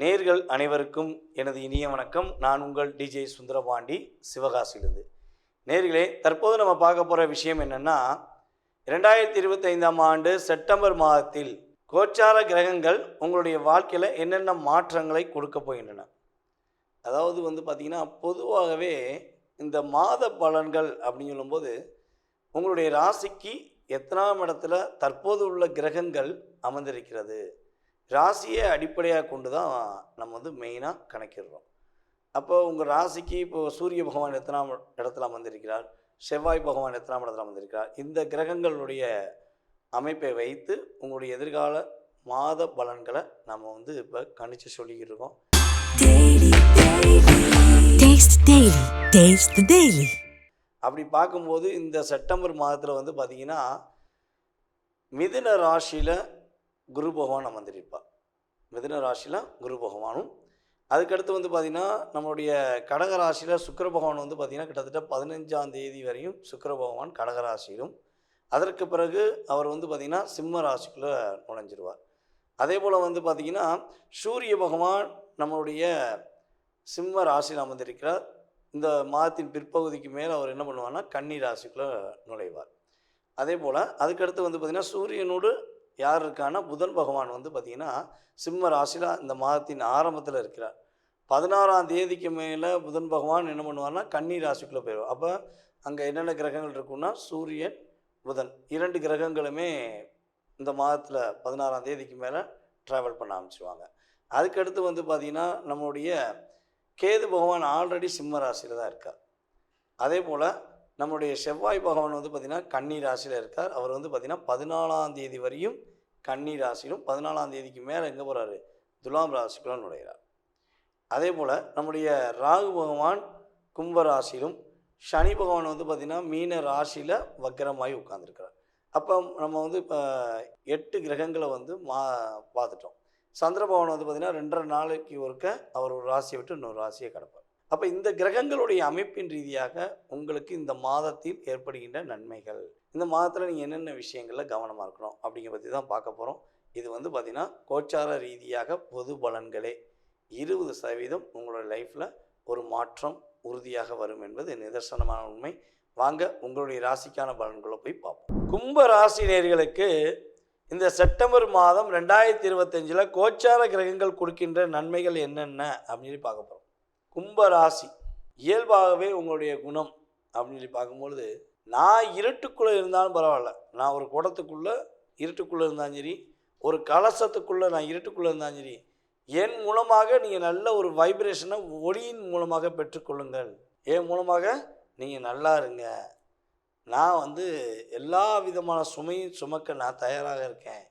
நேர்கள் அனைவருக்கும் எனது இனிய வணக்கம். நான் உங்கள் டிஜே சுந்தரபாண்டி சிவகாசியிலிருந்து. நேர்களே தற்போது நம்ம பார்க்க போகிற விஷயம் என்னென்னா ரெண்டாயிரத்தி இருபத்தைந்தாம் ஆண்டு செப்டம்பர் மாதத்தில் கோச்சார கிரகங்கள் உங்களுடைய வாழ்க்கையில் என்னென்ன மாற்றங்களை கொடுக்க போகின்றன. அதாவது வந்து பார்த்திங்கன்னா பொதுவாகவே இந்த மாத பலன்கள் அப்படின்னு சொல்லும்போது உங்களுடைய ராசிக்கு எத்தனாம் இடத்துல தற்போது உள்ள கிரகங்கள் அமர்ந்திருக்கிறது? ராசியை அடிப்படையாக கொண்டு தான் நம்ம வந்து மெயினாக கணக்கிடுறோம். அப்போ உங்கள் ராசிக்கு இப்போ சூரிய பகவான் எத்தனாம் இடத்துல அமர்ந்திருக்கிறார்? செவ்வாய் பகவான் எத்தனாம் இடத்துல அமர்ந்திருக்கிறார்? இந்த கிரகங்களுடைய அமைப்பை வைத்து உங்களுடைய எதிர்கால மாத பலன்களை நம்ம வந்து இப்போ கணிச்சு சொல்லிக்கிட்டு இருக்கோம். அப்படி பார்க்கும்போது இந்த செப்டம்பர் மாதத்தில் வந்து பார்த்திங்கன்னா மிதுன ராசியில் குரு பகவான் அமர்ந்திருப்பார் மிதன ராசியில் குரு பகவானும். அதுக்கடுத்து வந்து பார்த்திங்கன்னா நம்மளுடைய கடக ராசியில் சுக்கர பகவான் வந்து பார்த்திங்கன்னா கிட்டத்தட்ட பதினஞ்சாம் தேதி வரையும் சுக்கர பகவான் கடக ராசியிலும். அதற்கு பிறகு அவர் வந்து பார்த்திங்கன்னா சிம்ம ராசிக்குள்ளே நுழைஞ்சிருவார். அதே போல் வந்து பார்த்திங்கன்னா சூரிய பகவான் நம்மளுடைய சிம்ம ராசியில் அமர்ந்திருக்கிறார். இந்த மாதத்தின் பிற்பகுதிக்கு மேலே அவர் என்ன பண்ணுவார்னா கன்னி ராசிக்குள்ளே நுழைவார். அதே போல் அதுக்கடுத்து வந்து பார்த்திங்கன்னா சூரியனோடு யார் இருக்கான்னா புதன் பகவான் வந்து பார்த்திங்கன்னா சிம்ம ராசியில் இந்த மாதத்தின் ஆரம்பத்தில் இருக்கிறார். பதினாறாம் தேதிக்கு மேலே புதன் பகவான் என்ன பண்ணுவார்னா கன்னி ராசிக்குள்ளே போயிடுவார். அப்போ அங்கே என்னென்ன கிரகங்கள் இருக்குன்னா சூரியன் புதன். இரண்டு கிரகங்களுமே இந்த மாதத்தில் பதினாறாம் தேதிக்கு மேலே ட்ராவல் பண்ண ஆரம்பிச்சிருவாங்க. அதுக்கடுத்து வந்து பார்த்திங்கன்னா நம்மளுடைய கேது பகவான் ஆல்ரெடி சிம்ம ராசியில் தான் இருக்கார். அதே போல் நம்முடைய செவ்வாய் பகவான் வந்து பார்த்திங்கன்னா கன்னி ராசியில் இருக்கார். அவர் வந்து பார்த்திங்கன்னா பதினாலாம் தேதி வரையும் கன்னி ராசியிலும் பதினாலாம் தேதிக்கு மேலே எங்கே போகிறாரு துலாம் ராசிக்குள்ள நுழைகிறார் அதே போல் நம்முடைய ராகு பகவான் கும்ப ராசியிலும் சனி பகவான் வந்து பார்த்திங்கன்னா மீன ராசியில் வக்கரமாகி உட்காந்துருக்கிறார் அப்போ நம்ம வந்து இப்போ எட்டு கிரகங்களை வந்து மா பார்த்துட்டோம். சந்திர பகவான் வந்து பார்த்திங்கன்னா ரெண்டரை நாளைக்கு ஒருக்க அவர் ஒரு ராசியை விட்டு இன்னொரு ராசியை கிடப்பார். அப்போ இந்த கிரகங்களுடைய அமைப்பின் ரீதியாக உங்களுக்கு இந்த மாதத்தில் ஏற்படுகின்ற நன்மைகள். இந்த மாதத்தில் நீங்கள் என்னென்ன விஷயங்களில் கவனமாக இருக்கணும் அப்படிங்கிற பற்றி தான் பார்க்க போகிறோம் இது வந்து பார்த்திங்கன்னா கோச்சார ரீதியாக பொது பலன்களே. இருபது சதவீதம் உங்களோட லைஃப்பில் ஒரு மாற்றம் உறுதியாக வரும் என்பது நிதர்சனமான உண்மை. வாங்க உங்களுடைய ராசிக்கான பலன்களை போய் பார்ப்போம். கும்ப ராசி நேர்களுக்கு இந்த செப்டம்பர் மாதம் ரெண்டாயிரத்தி இருபத்தஞ்சில் கோச்சார கிரகங்கள் கொடுக்கின்ற நன்மைகள் என்னென்ன அப்படின்னு சொல்லி பார்க்க போகிறோம் கும்ப ராசி இயல்பாகவே உங்களுடைய குணம் அப்படின்னு சொல்லி பார்க்கும்பொழுது நான் இருட்டுக்குள்ளே இருந்தாலும் பரவாயில்ல. நான் ஒரு குடத்துக்குள்ளே இருட்டுக்குள்ளே இருந்தாலும் சரி ஒரு கலசத்துக்குள்ளே நான் இருட்டுக்குள்ளே இருந்தாலும் சரி என் மூலமாக நீங்கள் நல்ல ஒரு வைப்ரேஷனை ஒளியின் மூலமாக பெற்றுக்கொள்ளுங்கள். என் மூலமாக நீங்கள் நல்லா இருங்க. நான் வந்து எல்லா விதமான சுமையும் சுமக்க நான் தயாராக இருக்கேன்.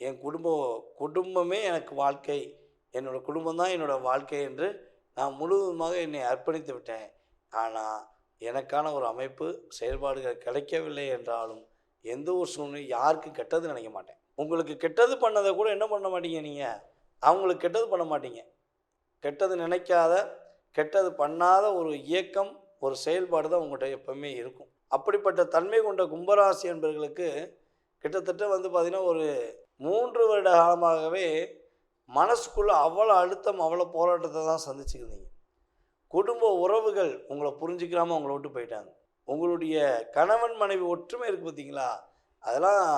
என் குடும்பம் குடும்பமே எனக்கு வாழ்க்கை. என்னோடய குடும்பம் தான் என்னோடய வாழ்க்கை என்று நான் முழுவதுமாக என்னை அர்ப்பணித்து விட்டேன். ஆனால் எனக்கான ஒரு அமைப்பு செயல்பாடுகள் கிடைக்கவில்லை என்றாலும் எந்த ஒரு சூழ்நிலை யாருக்கு கெட்டது நினைக்க மாட்டேன். உங்களுக்கு கெட்டது பண்ணதை கூட என்ன பண்ண மாட்டீங்க நீங்கள் அவங்களுக்கு கெட்டது பண்ண மாட்டீங்க. கெட்டது நினைக்காத கெட்டது பண்ணாத ஒரு இயக்கம் ஒரு செயல்பாடு தான் உங்கள்கிட்ட எப்பவுமே இருக்கும். அப்படிப்பட்ட தன்மை கொண்ட கும்பராசி என்பவர்களுக்கு கிட்டத்தட்ட வந்து பார்த்திங்கன்னா ஒரு மூன்று வருட காலமாகவே மனசுக்குள்ளே அவ்வளோ அழுத்தம் அவ்வளோ போராட்டத்தை தான் சந்திச்சுருந்தீங்க குடும்ப உறவுகள் உங்களை புரிஞ்சுக்கிறாம உங்களை விட்டு போயிட்டாங்க. உங்களுடைய கணவன் மனைவி ஒற்றுமை இருக்குது பார்த்தீங்களா அதெல்லாம்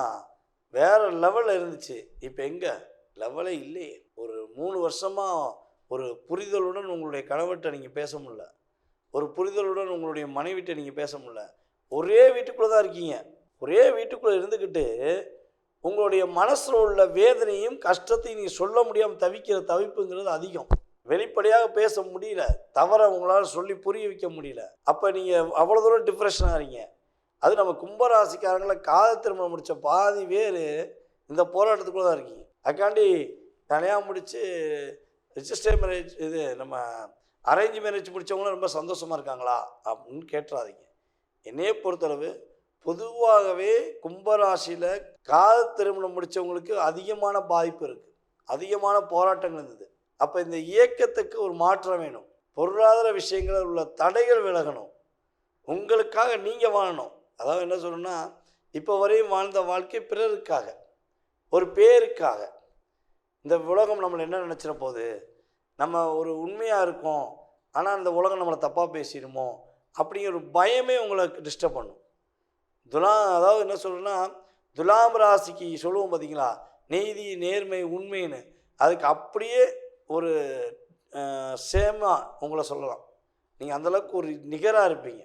வேறு லெவலில் இருந்துச்சு. இப்போ எங்கே? லெவலே இல்லையே. ஒரு மூணு வருஷமாக ஒரு புரிதலுடன் உங்களுடைய கணவர்கிட்ட நீங்கள் பேச முடில ஒரு புரிதலுடன் உங்களுடைய மனைவிட்ட நீங்கள் பேச முடில ஒரே வீட்டுக்குள்ளே தான் இருக்கீங்க. ஒரே வீட்டுக்குள்ளே இருந்துக்கிட்டு உங்களுடைய மனசில் உள்ள வேதனையும் கஷ்டத்தையும் நீங்கள் சொல்ல முடியாமல் தவிக்கிற தவிப்புங்கிறது அதிகம். வெளிப்படையாக பேச முடியல. தவற உங்களால் சொல்லி புரிய வைக்க முடியல. அப்போ நீங்கள் அவ்வளோ தூரம் டிப்ரெஷன் ஆகிறீங்க அது நம்ம கும்பராசிக்காரங்களை காதல் திருமணம் முடித்த பாதி பேர் இந்த போராட்டத்துக்குள்ளே தான் இருக்கீங்க. அதுக்காண்டி தனியாக முடித்து ரிஜிஸ்டர் மேரேஜ் இது நம்ம அரேஞ்ச் மேரேஜ் முடித்தவங்களும் ரொம்ப சந்தோஷமாக இருக்காங்களா? அப்படின்னு கேட்டுறாதீங்க. என்னையே பொறுத்தளவு பொதுவாகவே கும்பராசியில் கால திருமணம் முடித்தவங்களுக்கு அதிகமான பாதிப்பு இருக்குது அதிகமான போராட்டங்கள் இருந்தது. அப்போ இந்த இயக்கத்துக்கு ஒரு மாற்றம் வேணும். பொருளாதார விஷயங்களில் உள்ள தடைகள் விலகணும். உங்களுக்காக நீங்கள் வாழணும். அதாவது என்ன சொல்லணும்னா இப்போ வரையும் வாழ்ந்த வாழ்க்கை பிறருக்காக ஒரு பேருக்காக. இந்த உலகம் நம்மளை என்ன நினச்சிட போகுது நம்ம ஒரு உண்மையாக இருக்கோம் ஆனால் அந்த உலகம் நம்மளை தப்பாக பேசிடுமோ அப்படிங்கிற ஒரு பயமே உங்களை டிஸ்டர்ப் பண்ணும். துலா அதாவது என்ன சொல்கிறேன்னா துலாம் ராசிக்கு சொல்லுவோம் பார்த்தீங்களா நீதி நேர்மை உண்மைன்னு. அதுக்கு அப்படியே ஒரு சேமாக உங்களை சொல்லலாம். நீங்கள் அந்தளவுக்கு ஒரு நிகராக இருப்பீங்க.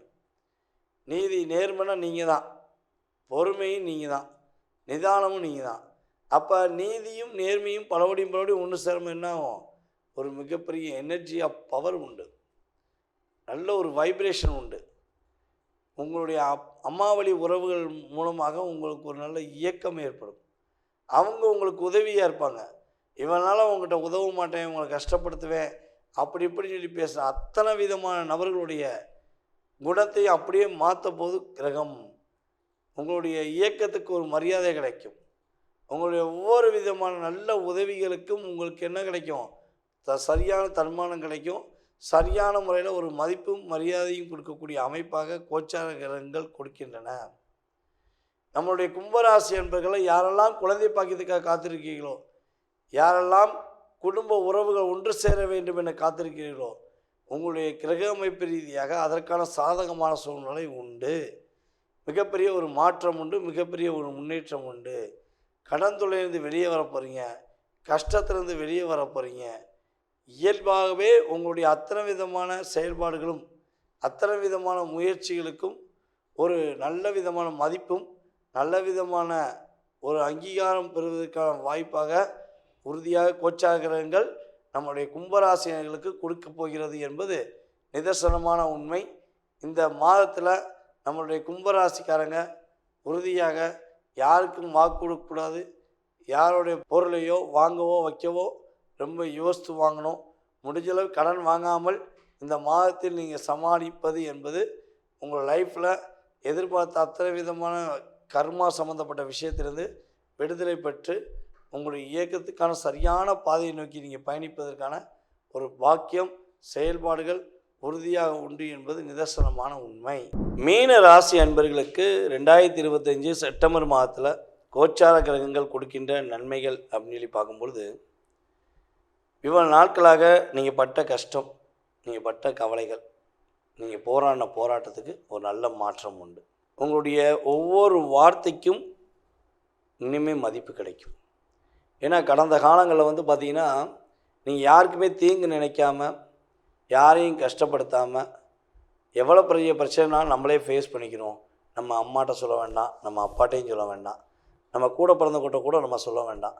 நீதி நேர்மைனா நீங்கள் தான். பொறுமையும் நீங்கள் தான். நிதானமும் நீங்கள் தான். அப்போ நீதியும் நேர்மையும் பலபடியும் பலபடியும் ஒன்று சேரும் என்ன ஆகும்? ஒரு மிகப்பெரிய எனர்ஜி ஆஃப் பவர் உண்டு. நல்ல ஒரு வைப்ரேஷன் உண்டு. உங்களுடைய அப் அம்மாவளி உறவுகள் மூலமாக உங்களுக்கு ஒரு நல்ல இயக்கம் ஏற்படும். அவங்க உங்களுக்கு உதவியாக இருப்பாங்க. இவனால் உங்கள்கிட்ட உதவ மாட்டேன் உங்களை கஷ்டப்படுத்துவேன் அப்படி இப்படி சொல்லி பேசுகிற அத்தனை விதமான நபர்களுடைய குணத்தை அப்படியே மாற்ற போது கிரகம். உங்களுடைய இயக்கத்துக்கு ஒரு மரியாதை கிடைக்கும். உங்களுடைய ஒவ்வொரு விதமான நல்ல உதவிகளுக்கும் உங்களுக்கு என்ன கிடைக்கும்? த சரியான தன்மானம் கிடைக்கும். சரியான முறையில் ஒரு மதிப்பும் மரியாதையும் கொடுக்கக்கூடிய அமைப்பாக கோச்சார கிரகங்கள் கொடுக்கின்றன. நம்மளுடைய கும்பராசி என்பர்களை யாரெல்லாம் குழந்தை பாக்கியத்துக்காக காத்திருக்கீங்களோ யாரெல்லாம் குடும்ப உறவுகள் ஒன்று சேர வேண்டும் என காத்திருக்கிறீர்களோ உங்களுடைய கிரக அமைப்பு ரீதியாக அதற்கான சாதகமான சூழ்நிலை உண்டு. மிகப்பெரிய ஒரு மாற்றம் உண்டு மிகப்பெரிய ஒரு முன்னேற்றம் உண்டு. கடன் வெளியே வர போகிறீங்க கஷ்டத்திலிருந்து வெளியே வர போகிறீங்க இயல்பாகவே உங்களுடைய அத்தனை விதமான செயல்பாடுகளும் அத்தனை விதமான முயற்சிகளுக்கும் ஒரு நல்ல விதமான மதிப்பும் நல்ல விதமான ஒரு அங்கீகாரம் பெறுவதற்கான வாய்ப்பாக உறுதியாக கோச்சாகிரகங்கள் நம்முடைய கும்பராசினர்களுக்கு கொடுக்க போகிறது என்பது நிதர்சனமான உண்மை. இந்த மாதத்தில் நம்மளுடைய கும்பராசிக்காரங்க உறுதியாக யாருக்கும் வாக்கு கொடுக்கக்கூடாது யாருடைய பொருளையோ வாங்கவோ வைக்கவோ ரொம்ப யோசித்து வாங்கணும். முடிஞ்சளவு கடன் வாங்காமல் இந்த மாதத்தில் நீங்கள் சமாளிப்பது என்பது உங்கள் லைஃப்பில் எதிர்பார்த்த அத்தனை விதமான கர்மா சம்மந்தப்பட்ட விஷயத்திலிருந்து விடுதலை பெற்று உங்களுடைய இயக்கத்துக்கான சரியான பாதையை நோக்கி நீங்கள் பயணிப்பதற்கான ஒரு பாக்கியம் செயல்பாடுகள் உறுதியாக உண்டு என்பது நிதர்சனமான உண்மை. மீன ராசி அன்பர்களுக்கு ரெண்டாயிரத்தி இருபத்தஞ்சு செப்டம்பர் மாதத்தில் கோச்சார கிரகங்கள் கொடுக்கின்ற நன்மைகள் அப்படின்னு சொல்லி பார்க்கும்பொழுது இவ்வளவு நாட்களாக நீங்கள் பட்ட கஷ்டம் நீங்கள் பட்ட கவலைகள் நீங்கள் போராடின போராட்டத்துக்கு ஒரு நல்ல மாற்றம் உண்டு. உங்களுடைய ஒவ்வொரு வார்த்தைக்கும் இனிமேல் மதிப்பு கிடைக்கும். ஏன்னா கடந்த காலங்களில் வந்து பார்த்திங்கன்னா நீங்கள் யாருக்குமே தீங்கு நினைக்காம யாரையும் கஷ்டப்படுத்தாமல் எவ்வளோ பெரிய பிரச்சனைனாலும் நம்மளே ஃபேஸ் பண்ணிக்கிறோம். நம்ம அம்மாட்ட சொல்ல வேண்டாம் நம்ம அப்பாட்டையும் சொல்ல வேண்டாம் நம்ம கூட பிறந்தவங்கிட்ட கூட நம்ம சொல்ல வேண்டாம்.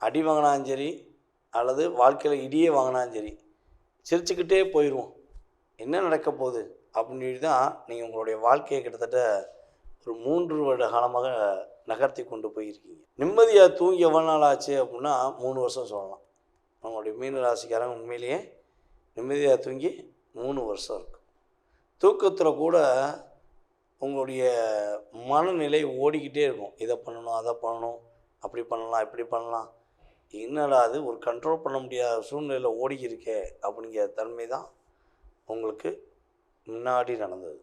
அடி வாங்கினாலும் சரி அல்லது வாழ்க்கையில் இடியே வாங்கினாலும் சரி சிரிச்சுக்கிட்டே போயிடுவோம் என்ன நடக்க போகுது? அப்படின்னு தான் நீங்கள் உங்களுடைய வாழ்க்கையை கிட்டத்தட்ட ஒரு மூன்று வருட காலமாக நகர்த்தி கொண்டு போயிருக்கீங்க. நிம்மதியாக தூங்கி எவ்வளோ நாள் ஆச்சு அப்படின்னா மூணு வருஷம் சொல்லலாம். நம்மளுடைய மீன ராசிக்காரங்க உண்மையிலேயே நிம்மதியாக தூங்கி மூணு வருஷம் இருக்கும் தூக்கத்தில் கூட உங்களுடைய மனநிலை ஓடிக்கிட்டே இருக்கும். இதை பண்ணணும் அதை பண்ணணும் அப்படி பண்ணலாம் இப்படி பண்ணலாம். என்னடா அது ஒரு கண்ட்ரோல் பண்ண முடியாத சூழ்நிலையில் ஓடிக்கிருக்கே அப்படிங்கிற தன்மை தான் உங்களுக்கு முன்னாடி நடந்தது.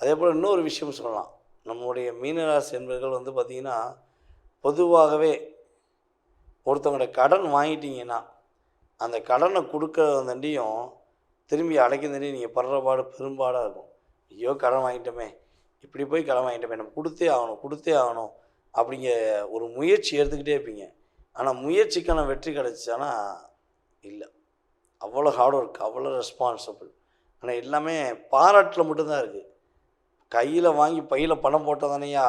அதே போல் இன்னொரு விஷயம் சொல்லலாம். நம்முடைய மீனராசி என்பர்கள் வந்து பார்த்திங்கன்னா பொதுவாகவே ஒருத்தவங்களோட கடன் வாங்கிட்டீங்கன்னா அந்த கடனை கொடுக்கறதண்டியும் திரும்பி அடைக்கிறதண்டியும் நீங்கள் படுற பாடு பெரும்பாடாக இருக்கும். ஐயோ கடன் வாங்கிட்டோமே இப்படி போய் கடன் வாங்கிட்டோமே நம்ம கொடுத்தே ஆகணும் கொடுத்தே ஆகணும் அப்படிங்கிற ஒரு முயற்சி எடுத்துக்கிட்டே இருப்பீங்க. ஆனால் முயற்சிக்கான வெற்றி கிடச்சிச்சானா இல்லை. அவ்வளோ ஹார்ட் ஒர்க் அவ்வளோ ரெஸ்பான்சிபிள் ஆனால் எல்லாமே பாராட்டில் மட்டும்தான் இருக்குது கையில் வாங்கி பையில் பணம் போட்டால் தானேயா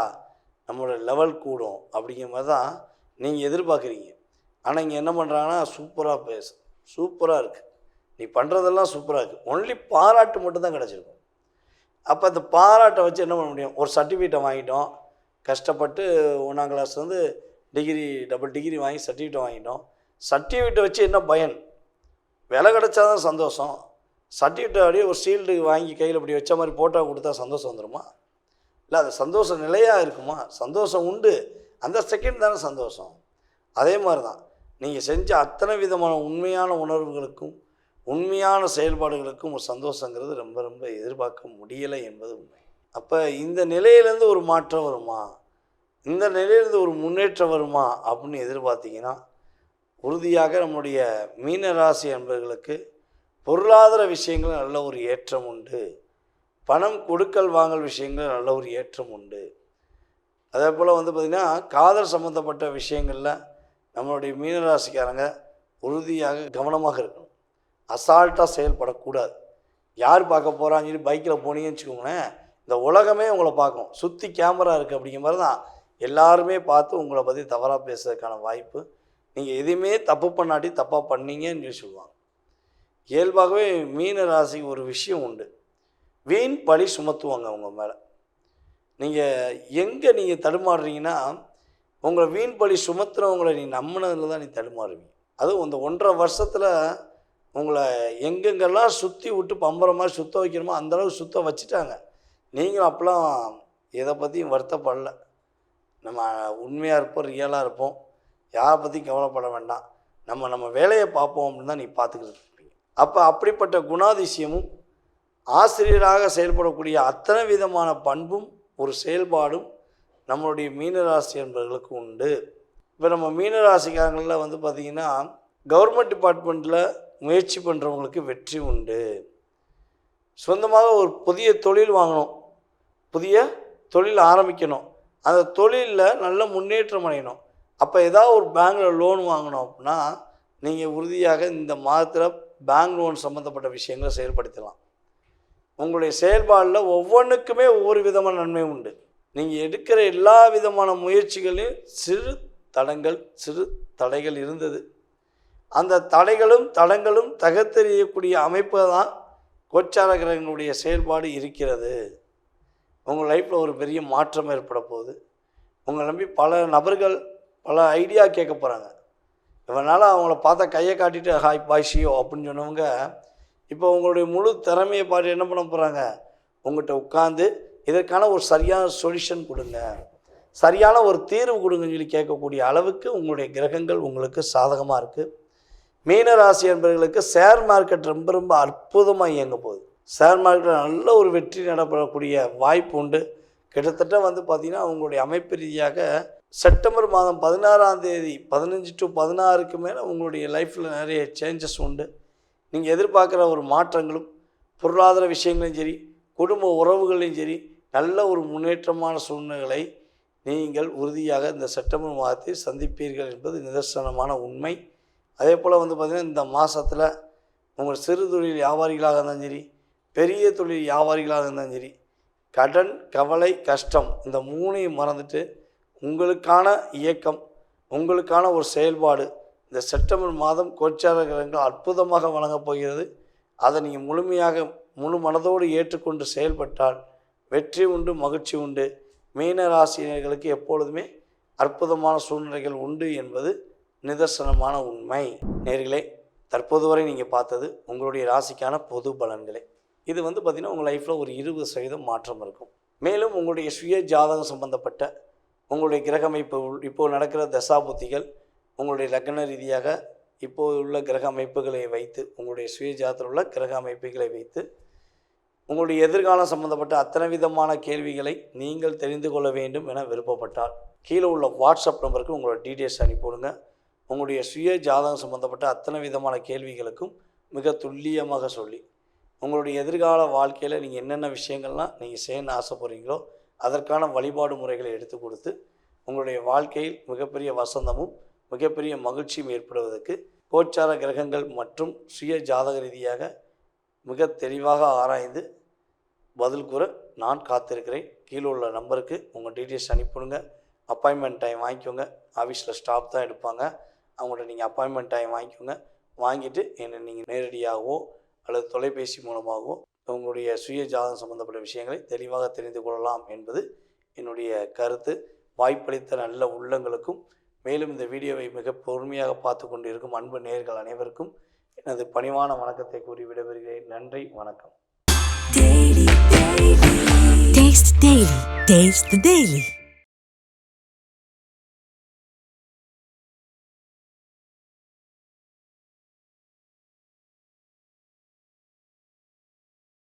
நம்மளோட லெவல் கூடும் அப்படிங்கிற மாதிரி தான் நீங்கள் எதிர்பார்க்குறீங்க. ஆனால் இங்கே என்ன பண்ணுறாங்கன்னா சூப்பராக பேசு சூப்பராக இருக்குது நீ பண்ணுறதெல்லாம் சூப்பராக இருக்குது ஒன்லி பாராட்டு மட்டும்தான் கிடச்சிருக்கும். அப்போ அந்த பாராட்டை வச்சு என்ன பண்ண முடியும்? ஒரு சர்டிஃபிகேட்டை வாங்கிட்டோம். கஷ்டப்பட்டு ஒன்றாம் கிளாஸ் வந்து டிகிரி டபுள் டிகிரி வாங்கி சர்டிஃபிகேட் வாங்கிட்டோம். சர்டிஃபிகேட்டை வச்சு என்ன பயன்? விலை கிடச்சாதான் சந்தோஷம். சர்டிஃபிகேட் அப்படியே ஒரு ஷீல்டு வாங்கி கையில் இப்படி வச்ச மாதிரி போட்டோ கொடுத்தா சந்தோஷம் வந்துடுமா இல்லை அது சந்தோஷம் நிலையாக இருக்குமா? சந்தோஷம் உண்டு. அந்த செகண்ட் தானே சந்தோஷம். அதே மாதிரி தான் நீங்கள் செஞ்ச அத்தனை விதமான உண்மையான உணர்வுகளுக்கும் உண்மையான செயல்பாடுகளுக்கும் ஒரு சந்தோஷங்கிறது ரொம்ப ரொம்ப எதிர்பார்க்க முடியலை என்பது உண்மை. அப்போ இந்த நிலையிலேருந்து ஒரு மாற்றம் வருமா? இந்த நிலையிலிருந்து ஒரு முன்னேற்றம் வருமா அப்படின்னு எதிர்பார்த்தீங்கன்னா உறுதியாக நம்முடைய மீன ராசி அன்பர்களுக்கு பொருளாதார விஷயங்கள் நல்ல ஒரு ஏற்றம் உண்டு. பணம் கொடுக்கல் வாங்கல் விஷயங்கள் நல்ல ஒரு ஏற்றம் உண்டு. அதே போல் வந்து பார்த்திங்கன்னா காதல் சம்மந்தப்பட்ட விஷயங்களில் நம்மளுடைய மீனராசிக்காரங்க உறுதியாக கவனமாக இருக்கணும். அசால்ட்டாக செயல்படக்கூடாது. யார் பார்க்க போகிறாங்கன்னு சொல்லி பைக்கில் போனீங்கன்னு வச்சுக்கோங்களேன் இந்த உலகமே உங்களை பார்க்கும். சுற்றி கேமரா இருக்குது அப்படிங்கிற மாதிரி தான் எல்லாருமே பார்த்து உங்களை பற்றி தவறாக பேசுறதுக்கான வாய்ப்பு. நீங்கள் எதையுமே தப்பு பண்ணாட்டி தப்பாக பண்ணீங்கன்னு சொல்லி சொல்லுவாங்க. இயல்பாகவே மீன ராசிக்கு ஒரு விஷயம் உண்டு. வீண் பழி சுமத்துவாங்க அவங்க மேலே. நீங்கள் எங்கே நீங்கள் தடுமாறுறீங்கன்னா உங்களை வீண் பழி சுமத்துறவங்களை நீ நம்பினதில் தான் நீ தடுமாறுவீங்க. அதுவும் இந்த ஒன்றரை வருஷத்தில் உங்களை எங்கெங்கெல்லாம் சுற்றி விட்டு பம்புற மாதிரி சுத்த வைக்கணுமோ அந்தளவு சுத்த வச்சுட்டாங்க. நீங்களும் அப்போலாம் எதை பற்றியும் வருத்தப்படல. நம்ம உண்மையாக இருப்போம் ரியலாக இருப்போம். யாரை பற்றியும் கவலைப்பட வேண்டாம். நம்ம நம்ம வேலையை பார்ப்போம் அப்படின்னு தான் நீ பார்த்துக்கிட்டு இருப்பீங்க. அப்போ அப்படிப்பட்ட குணாதிசயமும் ஆசிரியராக செயல்படக்கூடிய அத்தனை விதமான பண்பும் ஒரு செயல்பாடும் நம்மளுடைய மீனராசி என்பவர்களுக்கு உண்டு. இப்போ நம்ம மீனராசிக்காரங்களில் வந்து பார்த்திங்கன்னா கவர்மெண்ட் டிபார்ட்மெண்ட்டில் முயற்சி பண்ணுறவங்களுக்கு வெற்றி உண்டு. சொந்தமாக ஒரு புதிய தொழில் வாங்கணும். புதிய தொழில் ஆரம்பிக்கணும். அந்த தொழிலில் நல்ல முன்னேற்றம் அடையணும். அப்போ ஏதாவது ஒரு பேங்க்கில் லோன் வாங்கணும் அப்படின்னா நீங்கள் உறுதியாக இந்த மாதத்தில் பேங்க் லோன் சம்மந்தப்பட்ட விஷயங்களை செயல்படுத்தலாம். உங்களுடைய செயல்பாடில் ஒவ்வொன்றுக்குமே ஒவ்வொரு விதமான நன்மை உண்டு. நீங்கள் எடுக்கிற எல்லா விதமான முயற்சிகளையும் சிறு தடங்கள் சிறு தடைகள் இருந்தது. அந்த தடைகளும் தடங்களும் தகர்த்தெறியக்கூடிய அமைப்பு தான் கோச்சாரகிரகங்களுடைய செயல்பாடு இருக்கிறது. உங்கள் லைஃப்பில் ஒரு பெரிய மாற்றம் ஏற்பட போகுது உங்களை நம்பி பல நபர்கள் பல ஐடியா கேட்க போகிறாங்க இவனால் அவங்கள பார்த்தா கையை காட்டிட்டு ஹாய் பாய்ஷியோ அப்படின்னு சொன்னவங்க இப்போ உங்களுடைய முழு திறமையை பாட்டு என்ன பண்ண போகிறாங்க உங்கள்கிட்ட உட்காந்து இதற்கான ஒரு சரியான சொல்யூஷன் கொடுங்க. சரியான ஒரு தீர்வு கொடுங்கன்னு சொல்லி கேட்கக்கூடிய அளவுக்கு உங்களுடைய கிரகங்கள் உங்களுக்கு சாதகமாக இருக்குது மீனராசி என்பவர்களுக்கு ஷேர் மார்க்கெட் ரொம்ப ரொம்ப அற்புதமாக இயங்க போகுது. ஷேர் மார்க்கெட்டில் நல்ல ஒரு வெற்றி நடைபெறக்கூடிய வாய்ப்பு உண்டு. கிட்டத்தட்ட வந்து பார்த்திங்கன்னா அவங்களுடைய அமைப்பு ரீதியாக செப்டம்பர் மாதம் பதினாறாம் தேதி பதினஞ்சு டு பதினாறுக்கு மேலே உங்களுடைய லைஃப்பில் நிறைய சேஞ்சஸ் உண்டு. நீங்கள் எதிர்பார்க்குற ஒரு மாற்றங்களும் பொருளாதார விஷயங்களையும் சரி குடும்ப உறவுகளையும் சரி நல்ல ஒரு முன்னேற்றமான சூழ்நிலைகளை நீங்கள் உறுதியாக இந்த செப்டம்பர் மாதத்தில் சந்திப்பீர்கள் என்பது நிதர்சனமான உண்மை. அதே போல் வந்து பார்த்திங்கன்னா இந்த மாதத்தில் உங்கள் சிறு தொழில் வியாபாரிகளாக இருந்தாலும் சரி பெரிய தொழில் வியாபாரிகளாக இருந்தாலும் சரி கடன் கவலை கஷ்டம் இந்த மூணையும் மறந்துட்டு உங்களுக்கான இயக்கம் உங்களுக்கான ஒரு செயல்பாடு இந்த செப்டம்பர் மாதம் கோச்சார கிரகங்கள் அற்புதமாக வழங்கப் போகிறது. அதை நீங்கள் முழுமையாக முழு மனதோடு ஏற்றுக்கொண்டு செயல்பட்டால் வெற்றி உண்டு மகிழ்ச்சி உண்டு. மீன ராசினர்களுக்கு எப்பொழுதுமே அற்புதமான சூழ்நிலைகள் உண்டு என்பது நிதர்சனமான உண்மை. நேர்களே தற்போது வரை நீங்கள் பார்த்தது உங்களுடைய ராசிக்கான பொது பலன்களே. இது வந்து பார்த்திங்கன்னா உங்கள் லைஃப்பில் ஒரு இருபது சதவீதம் மாற்றம் இருக்கும். மேலும் உங்களுடைய சுய ஜாதகம் சம்பந்தப்பட்ட உங்களுடைய கிரக அமைப்பு இப்போது நடக்கிற தசாபுத்திகள் உங்களுடைய லக்ன ரீதியாக இப்போது உள்ள கிரக அமைப்புகளை வைத்து உங்களுடைய சுய ஜாதத்தில் உள்ள கிரக அமைப்புகளை வைத்து உங்களுடைய எதிர்காலம் சம்பந்தப்பட்ட அத்தனை விதமான கேள்விகளை நீங்கள் தெரிந்து கொள்ள வேண்டும் என விருப்பப்பட்டால் கீழே உள்ள வாட்ஸ்அப் நம்பருக்கு உங்களோட டீட்டெயில்ஸ் அனுப்பிவிடுங்க. உங்களுடைய சுய ஜாதகம் சம்பந்தப்பட்ட அத்தனை விதமான கேள்விகளுக்கும் மிக துல்லியமாக சொல்லி உங்களுடைய எதிர்கால வாழ்க்கையில் நீங்கள் என்னென்ன விஷயங்கள்லாம் நீங்கள் செய்யணும்னு ஆசைப்படுறீங்களோ அதற்கான வழிபாடு முறைகளை எடுத்து கொடுத்து உங்களுடைய வாழ்க்கையில் மிகப்பெரிய வசந்தமும் மிகப்பெரிய மகிழ்ச்சியும் ஏற்படுவதற்கு கோச்சார கிரகங்கள் மற்றும் சுய ஜாதக ரீதியாக மிக தெளிவாக ஆராய்ந்து பதில் கூற நான் காத்திருக்கிறேன். கீழே உள்ள நம்பருக்கு உங்கள் டீட்டெயில்ஸ் அனுப்பிவிடுங்க. அப்பாயின்மெண்ட் டைம் வாங்கிக்கோங்க. ஆஃபீஸில் ஸ்டாஃப் தான் எடுப்பாங்க. அவங்கள்ட்ட நீங்கள் அப்பாயின்மெண்ட் டைம் வாங்கிக்கோங்க. வாங்கிட்டு என்னை நீங்கள் நேரடியாகவோ அல்லது தொலைபேசி மூலமாகவோ உங்களுடைய சுய ஜாதகம் சம்பந்தப்பட்ட விஷயங்களை தெளிவாக தெரிந்து கொள்ளலாம் என்பது என்னுடைய கருத்து வாய்ப்பளித்த நல்ல உள்ளங்களுக்கும் மேலும் இந்த வீடியோவை மிக பொறுமையாக பார்த்து கொண்டிருக்கும் அன்பு நேயர்கள் அனைவருக்கும் எனது பணிவான வணக்கத்தை கூறி விடைபெறுகிறேன் நன்றி வணக்கம் Taste the Daily. Taste the Daily.